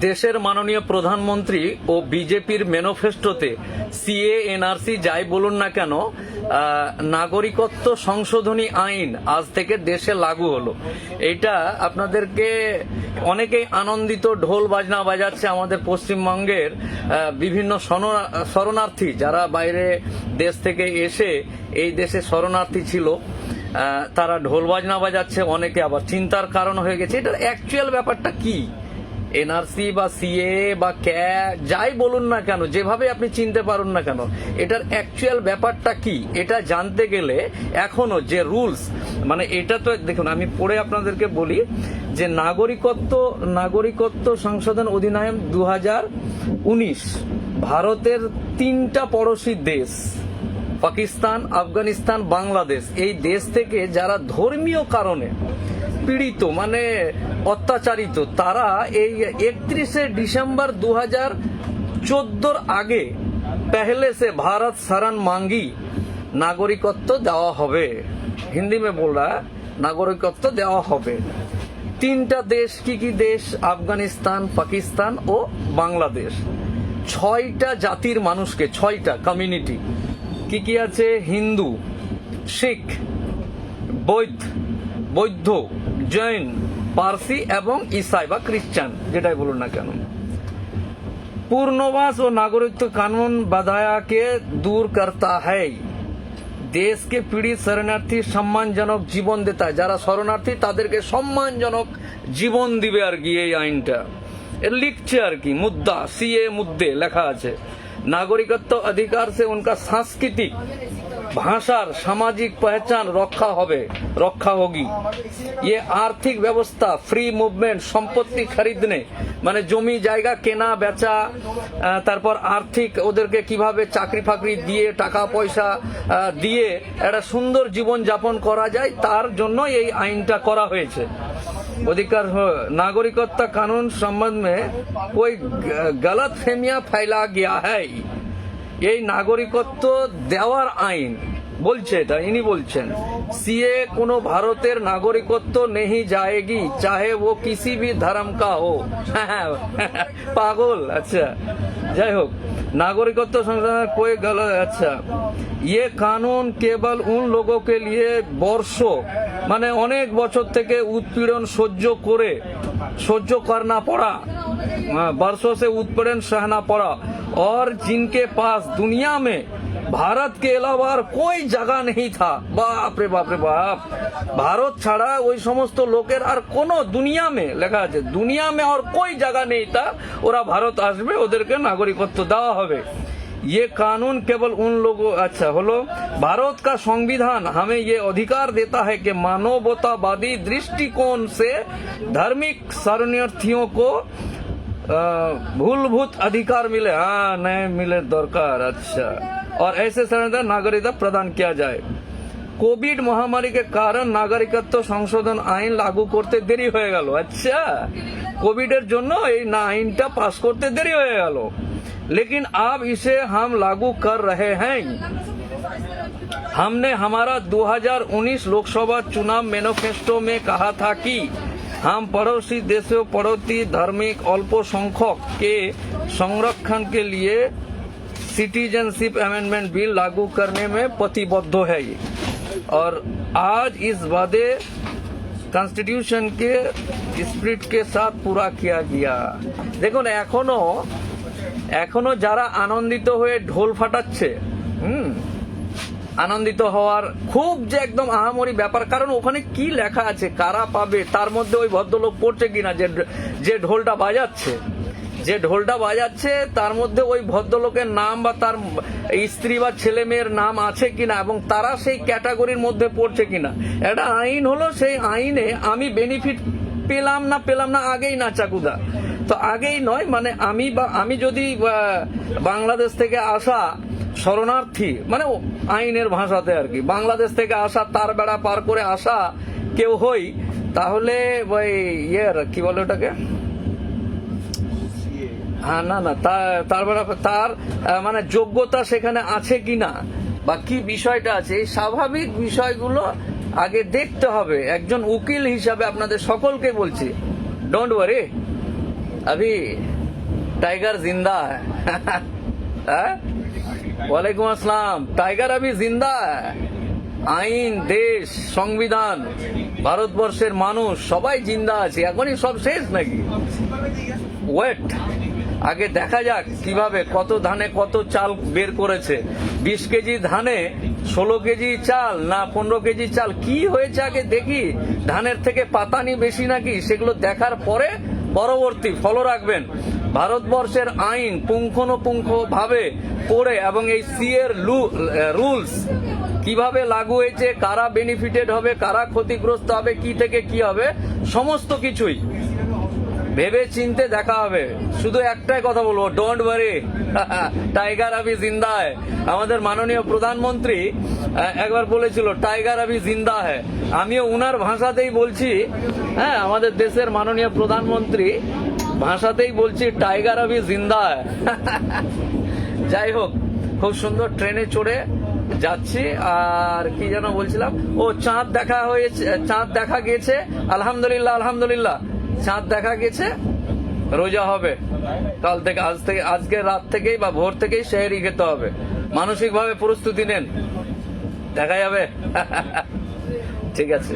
দেশের মাননীয় প্রধানমন্ত্রী ও বিজেপির ম্যানিফেস্টোতে সিএ এনআরসি যাই বলুন না কেন নাগরিকত্ব সংশোধনী আইন আজ থেকে দেশে লাগু হলো। এটা আপনাদেরকে অনেকেই আনন্দিত ঢোল বাজনা বাজাচ্ছে আমাদের পশ্চিমবঙ্গের বিভিন্ন শরণা- শরণার্থী যারা বাইরে দেশ থেকে এসে এই দেশে শরণার্থী ছিল তারা ঢোল বাজনা বাজাচ্ছে, অনেকে আবার চিন্তার কারণ হয়ে গেছে। এটার অ্যাকচুয়াল ব্যাপারটা কি? এনআরসি বা সিএ বা ক্যা, যাই বলুন না কেন, যেভাবে আপনি চিনতে পারুন না কেন, এটার অ্যাকচুয়াল ব্যাপারটা কি? এটা জানতে গেলে এখনও যে রুলস মানে এটা তো, দেখুন, আমি পড়ে আপনাদেরকে বলি যে নাগরিকত্ব নাগরিকত্ব সংশোধন অধিনিয়ম দু উনিশ, ভারতের তিনটা পড়োশী দেশ, পাকিস্তান, আফগানিস্তান, বাংলাদেশ, এই দেশ থেকে যারা ধর্মীয় কারণে পীড়িত মানে অত্যাচারিত। তারা এই একত্রিশে ডিসেম্বর দু হাজার চোদ্দোর আগে পেহলে সে ভারত শরণ মাঙ্গি নাগরিকত্ব দেওয়া হবে। হিন্দি মে বল রা নাগরিকত্ব দেওয়া হবে। তিনটা দেশ কি কি দেশ? আফগানিস্তান, পাকিস্তান ও বাংলাদেশ। ছয়টা জাতির মানুষকে, ছয়টা কমিউনিটি কি কি আছে? হিন্দু, শিখ বৈধ বৌদ্ধ, জৈন পার্সি এবং ইসাই বা খ্রিস্টান যেটাই বলুন না কেন पूर्णवास और नागरिकत्व कानून बधाया के दूर करता है দেশ কে পীড়িত শরণার্থী সম্মানজনক জীবন দেতা যারা শরণার্থী তাদেরকে সম্মানজনক জীবন দিবে আর কি এই আইনটা এর লিখছে আর কি মুদ্দা সিএ মুদ্দে লেখা আছে নাগরিকত্ব অধিকার সে উনকা সাংস্কৃতিক ভাষার সামাজিক পহচান রক্ষা হবে রক্ষা হোগি ये আর্থিক ব্যবস্থা ফ্রি মুভমেন্ট সম্পত্তি খরিদনে মানে জমি জায়গা কেনা বেচা আহ, তারপর আর্থিক ওদেরকে কিভাবে চাকরি ফাকরি দিয়ে টাকা পয়সা আহ, দিয়ে একটা সুন্দর জীবন যাপন করা যায় তার জন্য এই আইনটা করা হয়েছে अधिकार हो नागरिकता कानून संबंध में कोई गलत फहमिया फैला गया है এই নাগরিকত্ব দেওয়ার আইন বলছে এটা ইনি বলছেন সিএ কোনো ভারতের নাগরিকত্ব নেহি যায়গি চাহে ও কিসি ভি ধর্ম কা হো পাগল আচ্ছা যাই হোক नागरिकत्व संशोधन कोई गलत अच्छा ये कानून केवल उन लोगों के लिए वर्षों মানে অনেক বছর থেকে উৎপীড়ন সহ্য করে সহ্য करना पड़ा बरसों से उत्पीड़न सहना पड़ा। और जिनके पास दुनिया में ভারত কে এলাবার আর কই জায়গা নেই থা বাপ রে বাপ রে বাপ ভারত ছাড়া ওই সমস্ত লোকের আর কোন দুনিয়া মে লেখা আছে দুনিয়া মে আর কই জায়গা নেই তা ওরা ভারত আসবে ওদেরকে নাগরিকত্ব দেওয়া হবে ये कानून केवल उन लोगों, अच्छा, होलो, भारत का संविधान हमें ये अधिकार देता है कि मानवतावादी दृष्टिकोण से धार्मिक शरणार्थियों को भूलभूत अधिकार मिले हाँ नहीं मिले दरकार अच्छा और ऐसे शरणार्थी नागरिकता प्रदान किया जाए কোভিড মহামারী के कारण নাগরিকত্ব সংশোধন আইন লাগু করতে দেরি হয়ে গেল আচ্ছা কোভিডের জন্য এই না আইনটা পাস করতে দেরি হয়ে গেল लेकिन अब इसे हम लागू कर रहे हैं हमने हमारा 2019 लोकसभा चुनाव मैनिफेस्टो में कहा था कि हम पड़ोसी देशों पड़ोसी धार्मिक अल्पसंख्यक के संरक्षण के लिए सिटीजनशिप अमेंडमेंट बिल लागू करने में प्रतिबद्ध है और आज इस वादे কনস্টিটিউশন কে স্পিরিট কে সাথ পুরা কিয়া গিয়া দেখুন এখনো এখনো যারা আনন্দিত হয়ে ঢোল ফাটাচ্ছে হুম আনন্দিত হওয়ার খুব যে একদম আহামরি ব্যাপার। কারণ ওখানে কি লেখা আছে? কারা পাবে? তার মধ্যে ওই ভদ্রলোক পড়ছে কিনা? যে যে ঢোলটা বাজাচ্ছে। যে ঢোলটা বাজাচ্ছে, তার মধ্যে ওই ভদ্রলোকের নাম বা তার স্ত্রী বা ছেলে মেয়ের নাম আছে কিনা? এবং তারা সেই ক্যাটাগরির মধ্যে পড়ছে কিনা? একটা আইন হলো সেই আইনে আমি বেনিফিট পেলাম না পেলাম না, আগেই না, চাকুদা। তো আগেই নয় মানে আমি বা আমি যদি বাংলাদেশ থেকে আসা শরণার্থী মানে আইনের ভাষাতে আর কি। বাংলাদেশ থেকে আসা তার বেড়া পার করে আসা কেউ হই তাহলে ওই ইয়ের কি বলে ওটাকে? হ্যাঁ না না তার তার মানে যোগ্যতা সেখানে আছে কি না? বা কি বিষয়টা আছে? এই স্বাভাবিক বিষয়গুলো আগে দেখতে হবে। একজন উকিল হিসাবে আপনাদের সকলকে বলছি। ডোন্ট ওয়ারি আভি টাইগার জিন্দা। হ্যাঁ? ওয়ালাইকুম আসসালাম। টাইগার আমি জিন্দা। আইন, দেশ, সংবিধান, ভারতবর্ষের মানুষ, সবাই জিন্দা আছে। এখনই সব শেষ নাকি? ওয়েট আগে দেখা যাক কীভাবে কত ধানে কত চাল বের করেছে। বিশ কেজি ধানে ষোলো কেজি চাল না পনেরো কেজি চাল? কি হয়েছে আগে দেখি? ধানের থেকে পাতানি বেশি নাকি? সেগুলো দেখার পরে পরবর্তী ফলো রাখবেন। ভারতবর্ষের আইন পুঙ্খানুপুঙ্খ ভাবে পড়ে এবং এই সি এর রুলস কীভাবে লাগু হয়েছে, কারা বেনিফিটেড হবে, কারা ক্ষতিগ্রস্ত হবে, কি থেকে কি হবে, সমস্ত কিছুই ভেবে চিনতে দেখা হবে। শুধু একটাই কথা বলব ডোন্ট ওয়ারি টাইগার আবি জিন্দা হ্যায় আমাদের মাননীয় প্রধানমন্ত্রী একবার বলেছিল টাইগার আবি জিন্দা হ্যায় আমিও উনার ভাষাতেই বলছি হ্যাঁ আমাদের দেশের মাননীয় প্রধানমন্ত্রী ভাষাতেই বলছি টাইগার আবি জিন্দা যাই হোক, খুব সুন্দর ট্রেনে চড়ে যাচ্ছি, আর কি যেন বলছিলাম? ও, চাঁদ দেখা হয়েছে, চাঁদ দেখা গেছে, আলহামদুলিল্লাহ আলহামদুলিল্লাহ। চাঁদ দেখা গেছে, রোজা হবে। কাল থেকে, আজ থেকে, আজকে রাত থেকেই বা ভোর থেকেই শেহরি খেতে হবে। মানসিকভাবে প্রস্তুতি নেন। দেখা যাবে? ঠিক আছে।